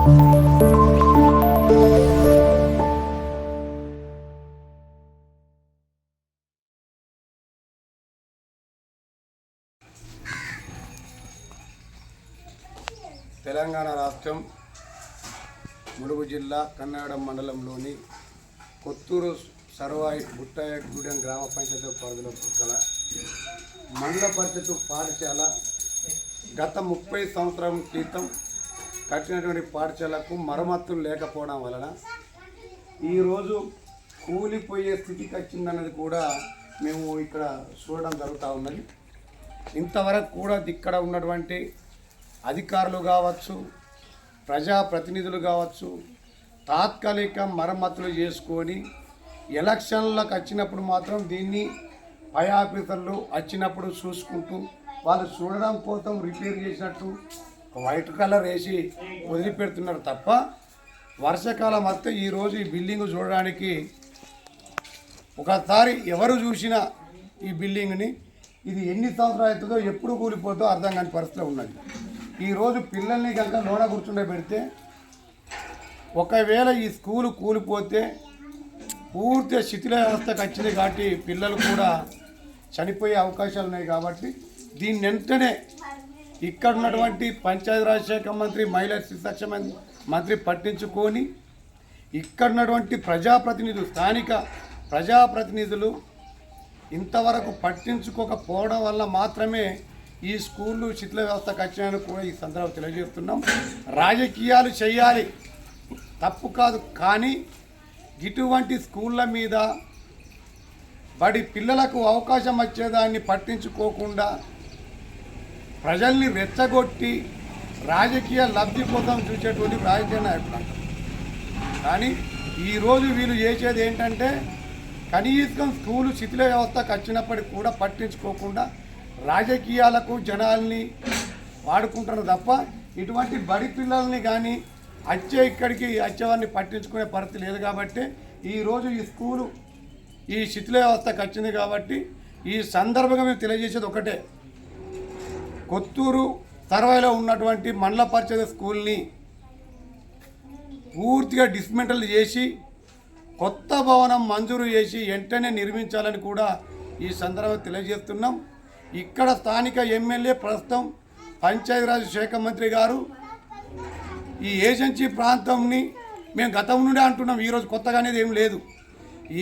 తెలంగాణ రాష్ట్రం ములుగు జిల్లా కన్నగడం మండలంలోని కొత్తూరు సర్వాయి బుట్టాయగూడెం గ్రామ పంచాయతీ పరిధిలో గల మండల పరిషత్ పాఠశాల గత ముప్పై సంవత్సరం క్రితం కట్టినటువంటి పాఠశాలకు మరమ్మతులు లేకపోవడం వలన ఈరోజు కూలిపోయే స్థితికి వచ్చిందన్నది కూడా మేము ఇక్కడ చూడడం జరుగుతూ ఉన్నది. ఇంతవరకు కూడా ఇక్కడ ఉన్నటువంటి అధికారులు కావచ్చు ప్రజాప్రతినిధులు కావచ్చు తాత్కాలిక మరమ్మతులు చేసుకొని ఎలక్షన్లకు వచ్చినప్పుడు మాత్రం దీన్ని పై ఆఫీసర్లు వచ్చినప్పుడు చూసుకుంటూ వాళ్ళు చూడడం కోసం రిపేర్ చేసినట్టు వైట్ కలర్ వేసి వదిలిపెడుతున్నారు తప్ప వర్షాకాలం వస్తే ఈరోజు ఈ బిల్డింగ్ చూడడానికి ఒకసారి ఎవరు చూసినా ఈ బిల్డింగ్ని ఇది ఎన్ని సంవత్సరాలు అవుతుందో ఎప్పుడు కూలిపోతుందో అర్థం కాని పరిస్థితిలో ఉన్నది. ఈరోజు పిల్లల్ని కనుక లోన కూర్చుండే పెడితే ఒకవేళ ఈ స్కూలు కూలిపోతే పూర్తి శిథిల వ్యవస్థకు వచ్చింది కాబట్టి పిల్లలు కూడా చనిపోయే అవకాశాలు ఉన్నాయి కాబట్టి దీన్ని వెంటనే ఇక్కడ ఉన్నటువంటి పంచాయతీరాజ్ శాఖ మంత్రి మహిళా శిశు మంత్రి పట్టించుకొని ఇక్కడ ఉన్నటువంటి ప్రజాప్రతినిధులు స్థానిక ప్రజాప్రతినిధులు ఇంతవరకు పట్టించుకోకపోవడం వల్ల మాత్రమే ఈ స్కూళ్ళు శిథిల వ్యవస్థకు వచ్చినాయని కూడా ఈ సందర్భంగా తెలియజేస్తున్నాం. రాజకీయాలు చేయాలి. తప్పు కాదు. కానీ ఇటువంటి స్కూళ్ళ మీద బడి పిల్లలకు అవకాశం వచ్చేదాన్ని పట్టించుకోకుండా ప్రజల్ని రెచ్చగొట్టి రాజకీయ లబ్ధి కోసం చూసేటువంటి రాజకీయ నాయకులు అంటారు కానీ ఈరోజు వీళ్ళు చేసేది ఏంటంటే కనీసం స్కూలు శిథిల వ్యవస్థకు వచ్చినప్పటికి కూడా పట్టించుకోకుండా రాజకీయాలకు జనాల్ని వాడుకుంటారు తప్ప ఇటువంటి బడి పిల్లల్ని కానీ వచ్చే ఇక్కడికి వచ్చేవారిని పట్టించుకునే పరిస్థితి లేదు కాబట్టి ఈరోజు ఈ స్కూలు ఈ శిథిల వ్యవస్థకు వచ్చింది కాబట్టి ఈ సందర్భంగా మేము తెలియజేసేది ఒకటే. కొత్తూరు సర్వేలో ఉన్నటువంటి మండల పరిషత్ స్కూల్ని పూర్తిగా డిస్మెంటల్ చేసి కొత్త భవనం మంజూరు చేసి వెంటనే నిర్మించాలని కూడా ఈ సందర్భంగా తెలియజేస్తున్నాం. ఇక్కడ స్థానిక ఎమ్మెల్యే ప్రస్తుతం పంచాయతీరాజ్ శాఖ మంత్రి గారు ఈ ఏజెన్సీ ప్రాంతంని మేము గతం నుండి అంటున్నాం ఈరోజు కొత్తగా అనేది ఏం లేదు.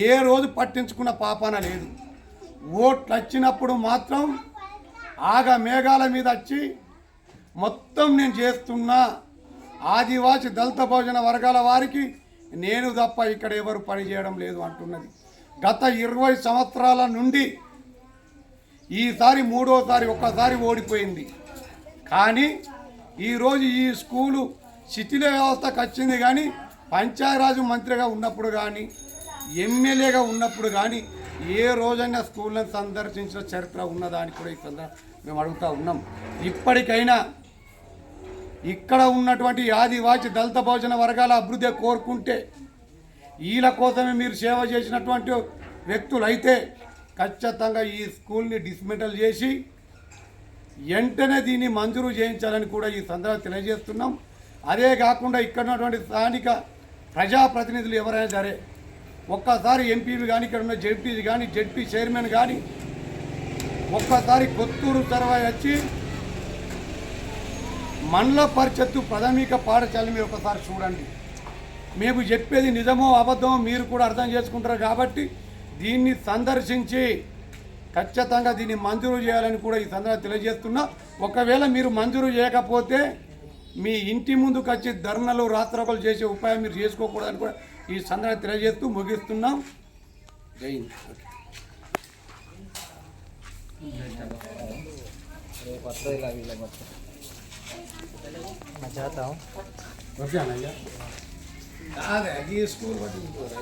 ఏ రోజు పట్టించుకున్న పాపాన లేదు. ఓట్లు వచ్చినప్పుడు మాత్రం ఆగ మేఘాల మీద వచ్చి మొత్తం నేను చేస్తున్న. ఆదివాసి దళిత భోజన వర్గాల వారికి నేను తప్ప ఇక్కడ ఎవరు పనిచేయడం లేదు అంటున్నది. గత ఇరవై సంవత్సరాల నుండి ఈసారి మూడోసారి ఒక్కసారి ఓడిపోయింది. కానీ ఈరోజు ఈ స్కూలు శిథిల వ్యవస్థకు వచ్చింది కానీ పంచాయరాజు మంత్రిగా ఉన్నప్పుడు కానీ ఎమ్మెల్యేగా ఉన్నప్పుడు కానీ ఏ రోజైనా స్కూళ్ళను సందర్శించిన చరిత్ర ఉన్నదా అని కూడా ఈ సందర్భం మేము అడుగుతూ ఉన్నాం. ఇప్పటికైనా ఇక్కడ ఉన్నటువంటి ఆదివాసి దళిత భోజన వర్గాల అభివృద్ధి కోరుకుంటే వీళ్ళ కోసమే మీరు సేవ చేసినటువంటి వ్యక్తులు అయితే ఖచ్చితంగా ఈ స్కూల్ని డిస్మెంటల్ చేసి వెంటనే దీన్ని మంజూరు చేయించాలని కూడా ఈ సందర్భంగా తెలియజేస్తున్నాం. అదే కాకుండా ఇక్కడ ఉన్నటువంటి స్థానిక ప్రజాప్రతినిధులు ఎవరైనా సరే ఒక్కసారి ఎంపీలు కానీ ఇక్కడ ఉన్న జడ్పీలు కానీ జడ్పీ చైర్మన్ కానీ ఒక్కసారి కొత్తూరు తర్వాత వచ్చి మండల పరిషత్తు ప్రాథమిక పాఠశాల మీరు ఒకసారి చూడండి. మేము చెప్పేది నిజమో అబద్ధమో మీరు కూడా అర్థం చేసుకుంటారు కాబట్టి దీన్ని సందర్శించి ఖచ్చితంగా దీన్ని మంజూరు చేయాలని కూడా ఈ సందర్భంగా తెలియజేస్తున్నా. ఒకవేళ మీరు మంజూరు చేయకపోతే మీ ఇంటి ముందుకు వచ్చి ధర్నలు రాత్రకలు చేసే ఉపాయం మీరు చేసుకోకూడదని కూడా ఈ సందర్భంగా తెలియజేస్తూ ముగిస్తున్నాం. జై హింద్. ఓకే. అన్నయ్య కాదే ఈ స్కూల్ పట్టించుకోరా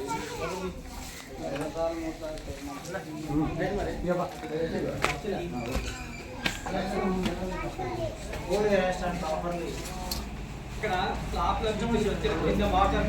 ఇక్కడ స్లాబ్ నుంచి వచ్చే కింద వాటర్